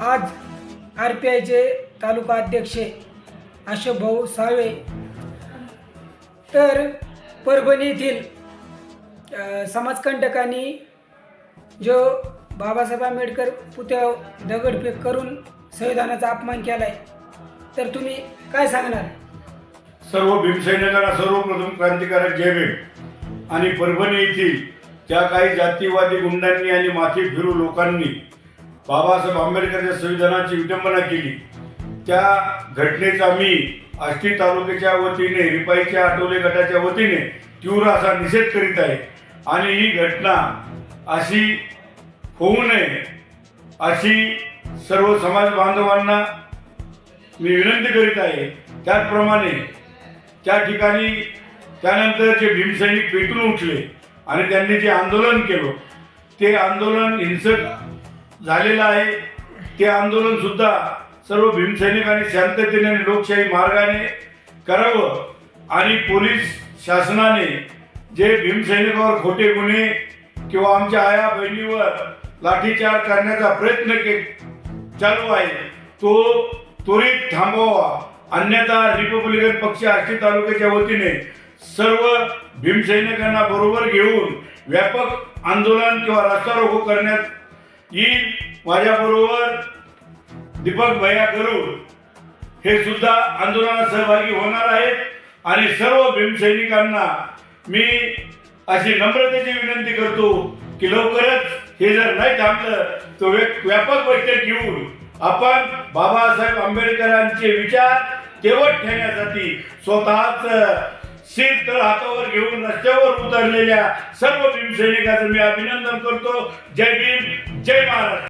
आज R P आयचे तालुका अध्यक्ष अशोक भाऊ तर परभणी येथील समाजकंटकांनी जो बाबासाहेब आंबेडकर पुतळ्या दगडफेक करून संविधानाचा अपमान केला आहे तर तुम्ही काय सांगणार? सर्व भीमसैनिकांना सर्वप्रथम क्रांतिकारक जय भीम. आणि परभणी येथील त्या काही जातीवादी गुंडांनी आणि माथी फिरू लोकांनी बाबासाहेब आंबेडकरच्या संविधानाची विटंबना केली. त्या घटनेचा मी आष्टी तालुक्याच्या वतीने रिपाईच्या आठवले गटाच्या वतीने तीव्र असा निषेध करीत आहे. आणि ही घटना अशी होऊ नये अशी सर्व समाज बांधवांना मी विनंती करीत आहे. त्याचप्रमाणे त्या ठिकाणी त्यानंतर जे भीमसैनिक पेटून उठले आणि त्यांनी जे आंदोलन केलं ते आंदोलन हिंसक झालेलं आहे. ते आंदोलन सुद्धा सर्व भीमसैनिकांनी शांततेने आणि लोकशाही मार्गाने करावं. आणि पोलीस शासनाने जे भीमसैनिकावर खोटे गुन्हे किंवा आमच्या आया बहिणीवर लाठीचार करण्याचा प्रयत्न के चालू आहे तो त्वरित थांबवावा. अन्यथा रिपब्लिकन पक्ष आष्टी तालुक्याच्या वतीने सर्व भीमसैनिकांना बरोबर घेऊन व्यापक आंदोलन किंवा रस्ता रोको करण्यात येईल माझ्याबरोबर दीपक भैया गरुड हे सुद्धा आंदोलनात सहभागी होणार आहेत आणि सर्व भीमसैनिकांना मी अशी नम्रतेची विनंती करतो की लवकरच हे जर नाही थांबलं तर व्यापक बैठक घेऊन आपण बाबासाहेब आंबेडकरांचे विचार तेवट ठेवण्यासाठी स्वतःच शीर तळ हातावर घेऊन रस्त्यावर उतरलेल्या सर्व भीमसैनिकाचं मी अभिनंदन करतो. जय भीम जय महाराज.